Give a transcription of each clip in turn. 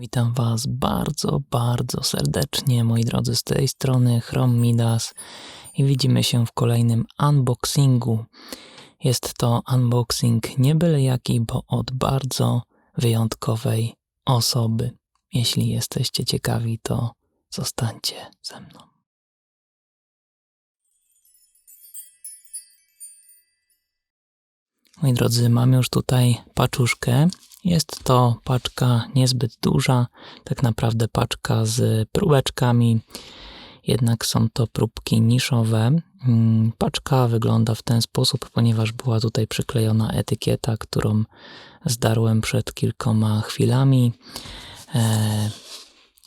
Witam Was bardzo, bardzo serdecznie, moi drodzy, z tej strony Chrom Midas i widzimy się w kolejnym unboxingu. Jest to unboxing nie byle jaki, bo od bardzo wyjątkowej osoby. Jeśli jesteście ciekawi, to zostańcie ze mną. Moi drodzy, mam już tutaj paczuszkę. Jest to paczka niezbyt duża, tak naprawdę paczka z próbeczkami, jednak są to próbki niszowe. Mm, Paczka wygląda w ten sposób, ponieważ była tutaj przyklejona etykieta, którą zdarłem przed kilkoma chwilami.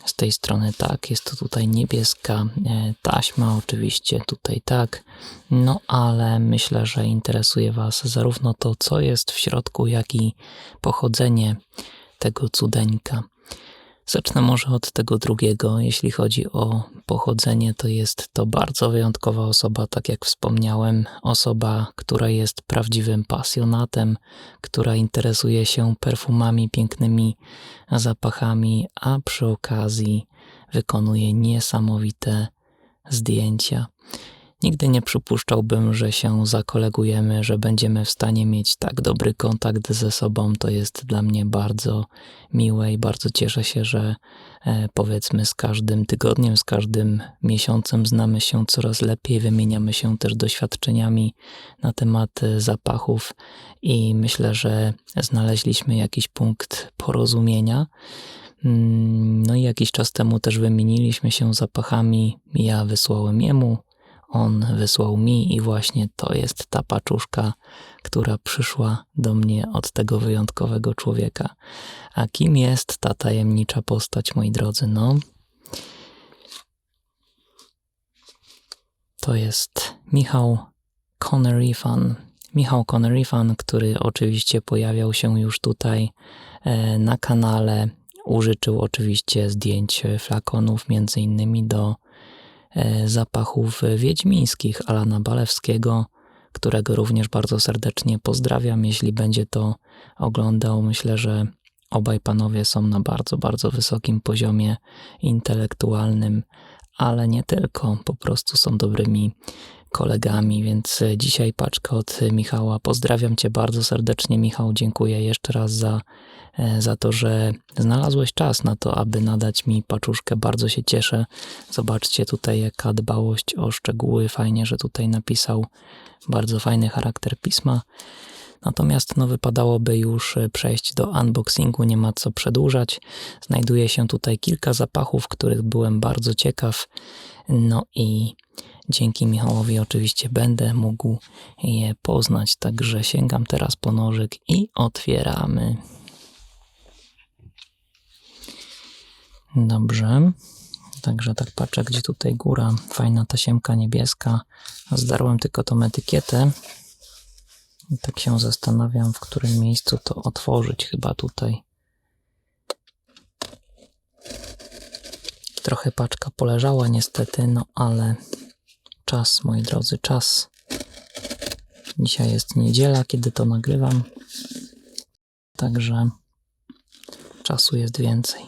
Z tej strony tak, jest to tutaj niebieska e, taśma, oczywiście tutaj tak, no ale myślę, że interesuje Was zarówno to, co jest w środku, jak i pochodzenie tego cudeńka. Zacznę może od tego drugiego. Jeśli chodzi o pochodzenie, to jest to bardzo wyjątkowa osoba, tak jak wspomniałem. Osoba, która jest prawdziwym pasjonatem, która interesuje się perfumami, pięknymi zapachami, a przy okazji wykonuje niesamowite zdjęcia. Nigdy nie przypuszczałbym, że się zakolegujemy, że będziemy w stanie mieć tak dobry kontakt ze sobą. To jest dla mnie bardzo miłe i bardzo cieszę się, że e, powiedzmy z każdym tygodniem, z każdym miesiącem znamy się coraz lepiej, wymieniamy się też doświadczeniami na temat e, zapachów i myślę, że znaleźliśmy jakiś punkt porozumienia. Mm, no i jakiś czas temu też wymieniliśmy się zapachami. Ja wysłałem jemu, on wysłał mi i właśnie to jest ta paczuszka, która przyszła do mnie od tego wyjątkowego człowieka. A kim jest ta tajemnicza postać, moi drodzy? No, to jest Michał Connery-fan. Michał Connery-fan, który oczywiście pojawiał się już tutaj e, na kanale. Użyczył oczywiście zdjęć flakonów, między innymi do zapachów wiedźmińskich Alana Balewskiego, którego również bardzo serdecznie pozdrawiam. Jeśli będzie to oglądał, myślę, że obaj panowie są na bardzo, bardzo wysokim poziomie intelektualnym, ale nie tylko, po prostu są dobrymi kolegami, więc dzisiaj paczka od Michała. Pozdrawiam Cię bardzo serdecznie, Michał. Dziękuję jeszcze raz za E, za to, że znalazłeś czas na to, aby nadać mi paczuszkę. Bardzo się cieszę. Zobaczcie tutaj, jaka dbałość o szczegóły. Fajnie, że tutaj napisał bardzo fajny charakter pisma. Natomiast no, wypadałoby już e, przejść do unboxingu, nie ma co przedłużać. Znajduje się tutaj kilka zapachów, których byłem bardzo ciekaw. No i dzięki Michałowi oczywiście będę mógł je poznać. Także sięgam teraz po nożyk i otwieramy. Dobrze. Także tak patrzę, gdzie tutaj góra. Fajna tasiemka niebieska. Zdarłem tylko tą etykietę. I tak się zastanawiam, w którym miejscu to otworzyć. Chyba tutaj. Trochę paczka poleżała niestety, no ale czas, moi drodzy, czas. Dzisiaj jest niedziela, kiedy to nagrywam. Także czasu jest więcej.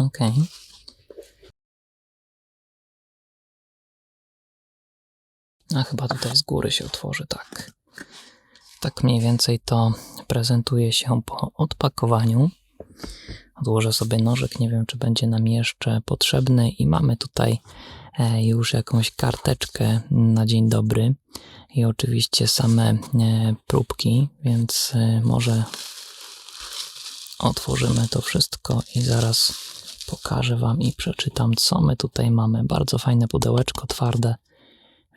Okay. A chyba tutaj z góry się otworzy, tak. Tak mniej więcej to prezentuje się po odpakowaniu. Odłożę sobie nożyk, nie wiem czy będzie nam jeszcze potrzebny i mamy tutaj e, już jakąś karteczkę na dzień dobry i oczywiście same e, próbki, więc e, może otworzymy to wszystko i zaraz pokażę Wam i przeczytam, co my tutaj mamy. Bardzo fajne pudełeczko, twarde.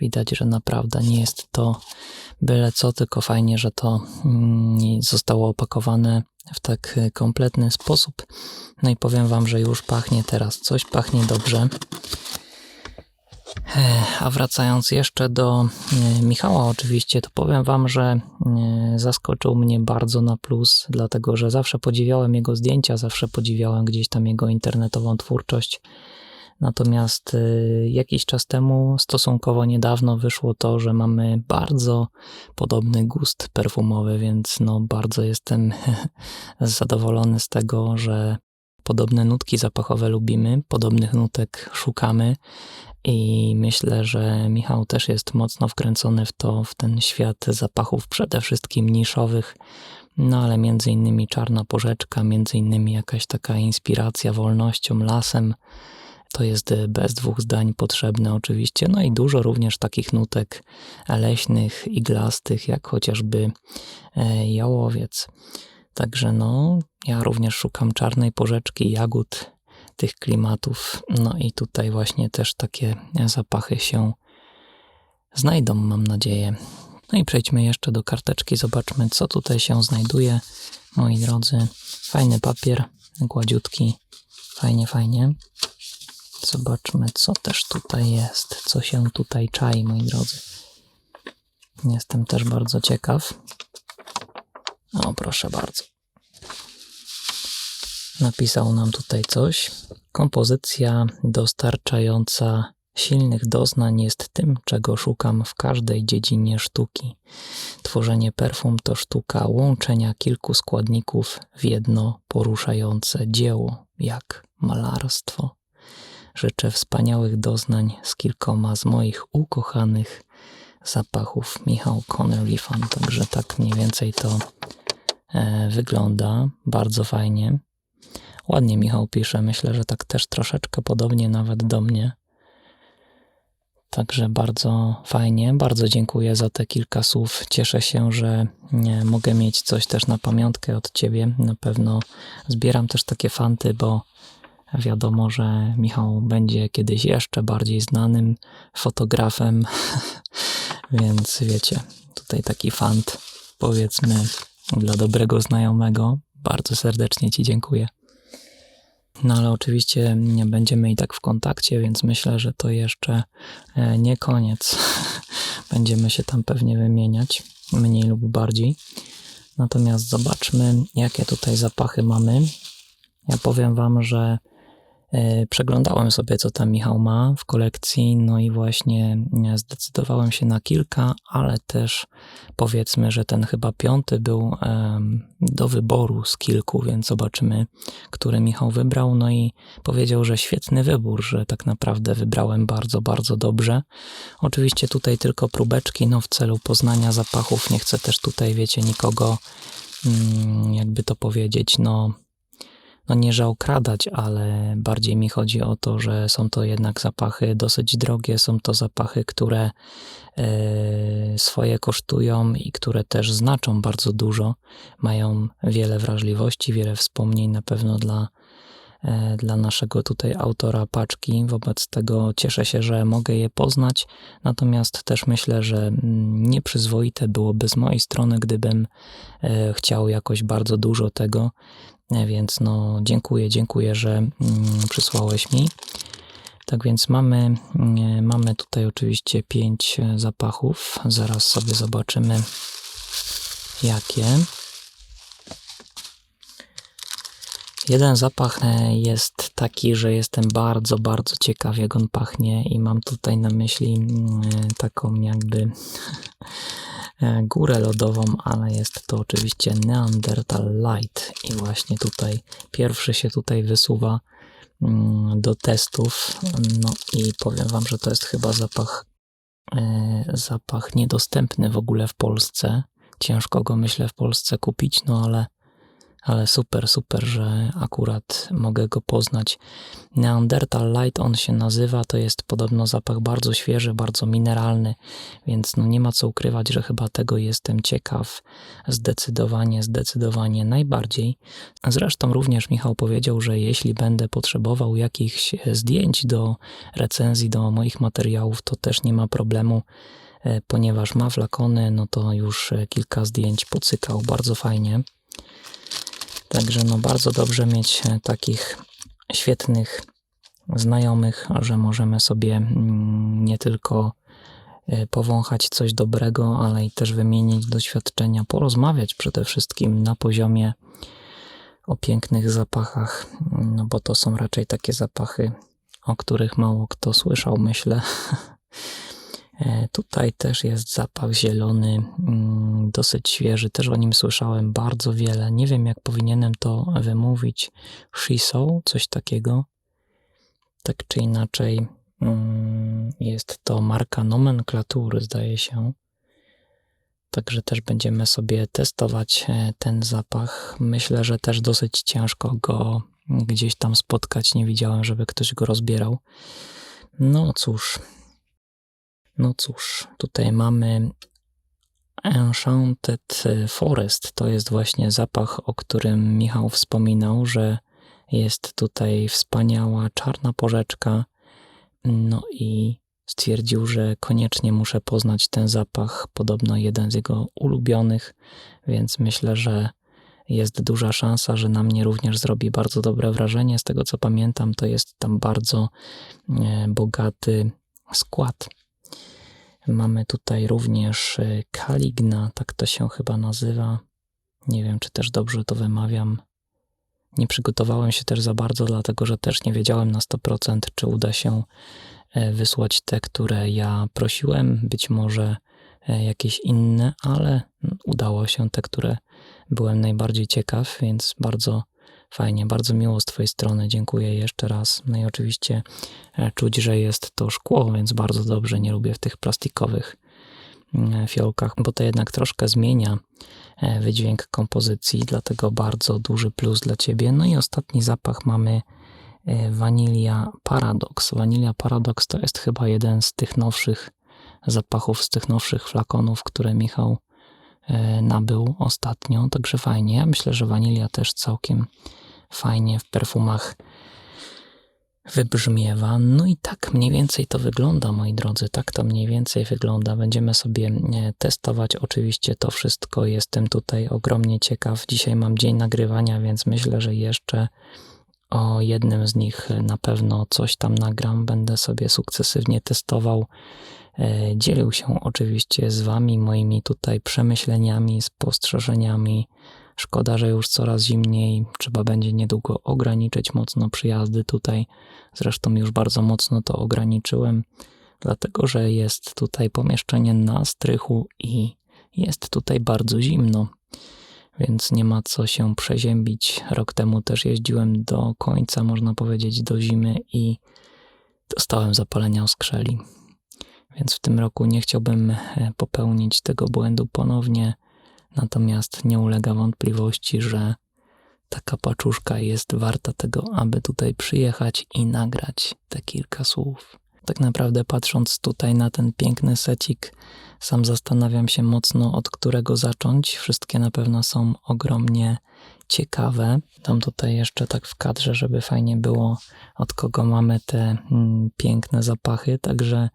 Widać, że naprawdę nie jest to byle co, tylko fajnie, że to mm, zostało opakowane w tak kompletny sposób. No i powiem Wam, że już pachnie teraz coś, pachnie dobrze. A wracając jeszcze do e, Michała, oczywiście, to powiem Wam, że e, zaskoczył mnie bardzo na plus, dlatego że zawsze podziwiałem jego zdjęcia, zawsze podziwiałem gdzieś tam jego internetową twórczość. Natomiast y, jakiś czas temu, stosunkowo niedawno, wyszło to, że mamy bardzo podobny gust perfumowy, więc no bardzo jestem zadowolony z tego, że podobne nutki zapachowe lubimy, podobnych nutek szukamy i myślę, że Michał też jest mocno wkręcony w to, w ten świat zapachów przede wszystkim niszowych, no ale między innymi czarna porzeczka, między innymi jakaś taka inspiracja wolnością, lasem, to jest bez dwóch zdań potrzebne oczywiście, no i dużo również takich nutek leśnych, iglastych, jak chociażby e, jałowiec. Także no, ja również szukam czarnej porzeczki, jagód, tych klimatów. No i tutaj właśnie też takie zapachy się znajdą, mam nadzieję. No i przejdźmy jeszcze do karteczki, zobaczmy co tutaj się znajduje. Moi drodzy, fajny papier, gładziutki, fajnie, fajnie. Zobaczmy co też tutaj jest, co się tutaj czai, moi drodzy. Jestem też bardzo ciekaw. O, proszę bardzo. Napisał nam tutaj coś. Kompozycja dostarczająca silnych doznań jest tym, czego szukam w każdej dziedzinie sztuki. Tworzenie perfum to sztuka łączenia kilku składników w jedno poruszające dzieło, jak malarstwo. Życzę wspaniałych doznań z kilkoma z moich ukochanych zapachów. Michał Connery Fan, także tak mniej więcej to e, wygląda. Bardzo fajnie. Ładnie Michał pisze, myślę, że tak też troszeczkę podobnie nawet do mnie. Także bardzo fajnie, bardzo dziękuję za te kilka słów. Cieszę się, że nie, mogę mieć coś też na pamiątkę od ciebie. Na pewno zbieram też takie fanty, bo wiadomo, że Michał będzie kiedyś jeszcze bardziej znanym fotografem, więc wiecie, tutaj taki fant, powiedzmy, dla dobrego znajomego. Bardzo serdecznie Ci dziękuję. No ale oczywiście nie będziemy i tak w kontakcie, więc myślę, że to jeszcze e, nie koniec. Będziemy się tam pewnie wymieniać, mniej lub bardziej. Natomiast zobaczmy, jakie tutaj zapachy mamy. Ja powiem Wam, że przeglądałem sobie, co tam Michał ma w kolekcji, no i właśnie e, zdecydowałem się na kilka, ale też powiedzmy, że ten chyba piąty był do wyboru z kilku, więc zobaczymy, który Michał wybrał. No i powiedział, że świetny wybór, że tak naprawdę wybrałem bardzo, bardzo dobrze. Oczywiście tutaj tylko próbeczki, no w celu poznania zapachów. Nie chcę też tutaj, wiecie, nikogo, mm, jakby to powiedzieć, no no nie że okradać, ale bardziej mi chodzi o to, że są to jednak zapachy dosyć drogie, są to zapachy, które e, swoje kosztują i które też znaczą bardzo dużo, mają wiele wrażliwości, wiele wspomnień na pewno dla, e, dla naszego tutaj autora paczki. Wobec tego cieszę się, że mogę je poznać, natomiast też myślę, że mm, nieprzyzwoite byłoby z mojej strony, gdybym e, chciał jakoś bardzo dużo tego. E, więc no dziękuję, dziękuję, że mm, przysłałeś mi. Tak więc mamy, mm, mamy tutaj oczywiście pięć e, zapachów. Zaraz sobie zobaczymy jakie. Jeden zapach e, jest taki, że jestem bardzo, bardzo ciekaw, jak on pachnie, i mam tutaj na myśli mm, taką jakby E, górę lodową, ale jest to oczywiście Neanderthal Light i właśnie tutaj pierwszy się tutaj wysuwa mm, do testów. No i powiem Wam, że to jest chyba zapach, e, zapach niedostępny w ogóle w Polsce. Ciężko go myślę w Polsce kupić, no ale ale super, super, że akurat mogę go poznać. Neanderthal Light on się nazywa, to jest podobno zapach bardzo świeży, bardzo mineralny, więc no nie ma co ukrywać, że chyba tego jestem ciekaw. Zdecydowanie, zdecydowanie najbardziej. Zresztą również Michał powiedział, że jeśli będę potrzebował jakichś zdjęć do recenzji, do moich materiałów, to też nie ma problemu e, ponieważ ma flakony, no to już e, kilka zdjęć pocykał bardzo fajnie. Także no bardzo dobrze mieć e, takich świetnych znajomych, że możemy sobie mm, nie tylko e, powąchać coś dobrego, ale i też wymienić doświadczenia, porozmawiać przede wszystkim na poziomie o pięknych zapachach, no bo to są raczej takie zapachy o których mało kto słyszał, myślę. E, tutaj też jest zapach zielony, mm, dosyć świeży, też o nim słyszałem bardzo wiele. Nie wiem, jak powinienem to wymówić. Shiso, coś takiego. Tak czy inaczej, mm, jest to marka nomenklatury, zdaje się. Także też będziemy sobie testować e, ten zapach. Myślę, że też dosyć ciężko go gdzieś tam spotkać. Nie widziałem, żeby ktoś go rozbierał. No cóż, no cóż, tutaj mamy Enchanted Forest. To jest właśnie zapach, o którym Michał wspominał, że jest tutaj wspaniała czarna porzeczka. No i stwierdził, że koniecznie muszę poznać ten zapach. Podobno jeden z jego ulubionych, więc myślę, że jest duża szansa, że na mnie również zrobi bardzo dobre wrażenie. Z tego co pamiętam, to jest tam bardzo e, bogaty skład. Mamy tutaj również Kaligna, e, tak to się chyba nazywa. Nie wiem, czy też dobrze to wymawiam. Nie przygotowałem się też za bardzo, dlatego że też nie wiedziałem na 100%, czy uda się e, wysłać te, które ja prosiłem. Być może e, jakieś inne, ale udało się te, które byłem najbardziej ciekaw, więc bardzo Fajnie, bardzo miło z Twojej strony, dziękuję jeszcze raz. No i oczywiście e, czuć, że jest to szkło, więc bardzo dobrze, nie lubię w tych plastikowych mm, fiolkach, bo to jednak troszkę zmienia e, wydźwięk kompozycji, dlatego bardzo duży plus dla Ciebie. No i ostatni zapach mamy e, Vanilla Paradox. Vanilla Paradox to jest chyba jeden z tych nowszych zapachów, z tych nowszych flakonów, które Michał E, nabył ostatnio, także fajnie. Ja myślę, że wanilia też całkiem fajnie w perfumach wybrzmiewa. No i tak mniej więcej to wygląda, moi drodzy. Tak to mniej więcej wygląda. Będziemy sobie e, testować oczywiście to wszystko. Jestem tutaj ogromnie ciekaw. Dzisiaj mam dzień nagrywania, więc myślę, że jeszcze o jednym z nich na pewno coś tam nagram. Będę sobie sukcesywnie testował E, dzielił się oczywiście z Wami moimi tutaj przemyśleniami, spostrzeżeniami. Szkoda, że już coraz zimniej, trzeba będzie niedługo ograniczyć mocno przyjazdy tutaj. Zresztą już bardzo mocno to ograniczyłem, dlatego że jest tutaj pomieszczenie na strychu i jest tutaj bardzo zimno, więc nie ma co się przeziębić. Rok temu też jeździłem do końca, można powiedzieć, do zimy i dostałem zapalenia skrzeli więc w tym roku nie chciałbym e, popełnić tego błędu ponownie. Natomiast nie ulega wątpliwości, że taka paczuszka jest warta tego, aby tutaj przyjechać i nagrać te kilka słów. Tak naprawdę patrząc tutaj na ten piękny secik, sam zastanawiam się mocno od którego zacząć. Wszystkie na pewno są ogromnie ciekawe. Dam tutaj jeszcze tak w kadrze, żeby fajnie było, od kogo mamy te mm, piękne zapachy. Także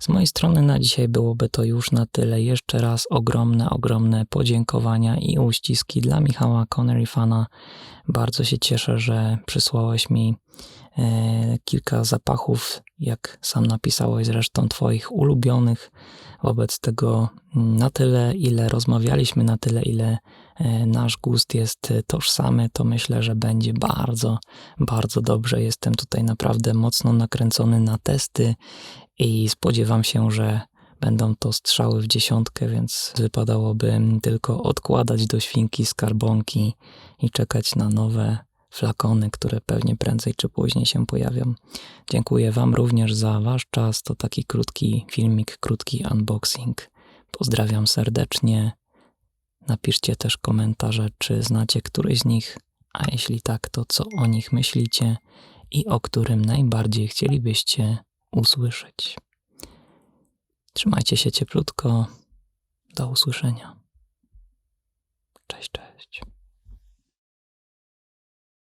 z mojej strony na dzisiaj byłoby to już na tyle. Jeszcze raz ogromne, ogromne podziękowania i uściski dla Michała Connery Fana. Bardzo się cieszę, że przysłałeś mi kilka zapachów, jak sam napisałeś zresztą, Twoich ulubionych. Wobec tego na tyle, ile rozmawialiśmy, na tyle, ile e, nasz gust jest tożsamy, to myślę, że będzie bardzo, bardzo dobrze. Jestem tutaj naprawdę mocno nakręcony na testy i spodziewam się, że będą to strzały w dziesiątkę, więc wypadałoby tylko odkładać do świnki skarbonki i czekać na nowe flakony, które pewnie prędzej czy później się pojawią. Dziękuję Wam również za Wasz czas. To taki krótki filmik, krótki unboxing. Pozdrawiam serdecznie. Napiszcie też komentarze, czy znacie któryś z nich, a jeśli tak, to co o nich myślicie i o którym najbardziej chcielibyście usłyszeć. Trzymajcie się cieplutko. Do usłyszenia. Cześć, cześć.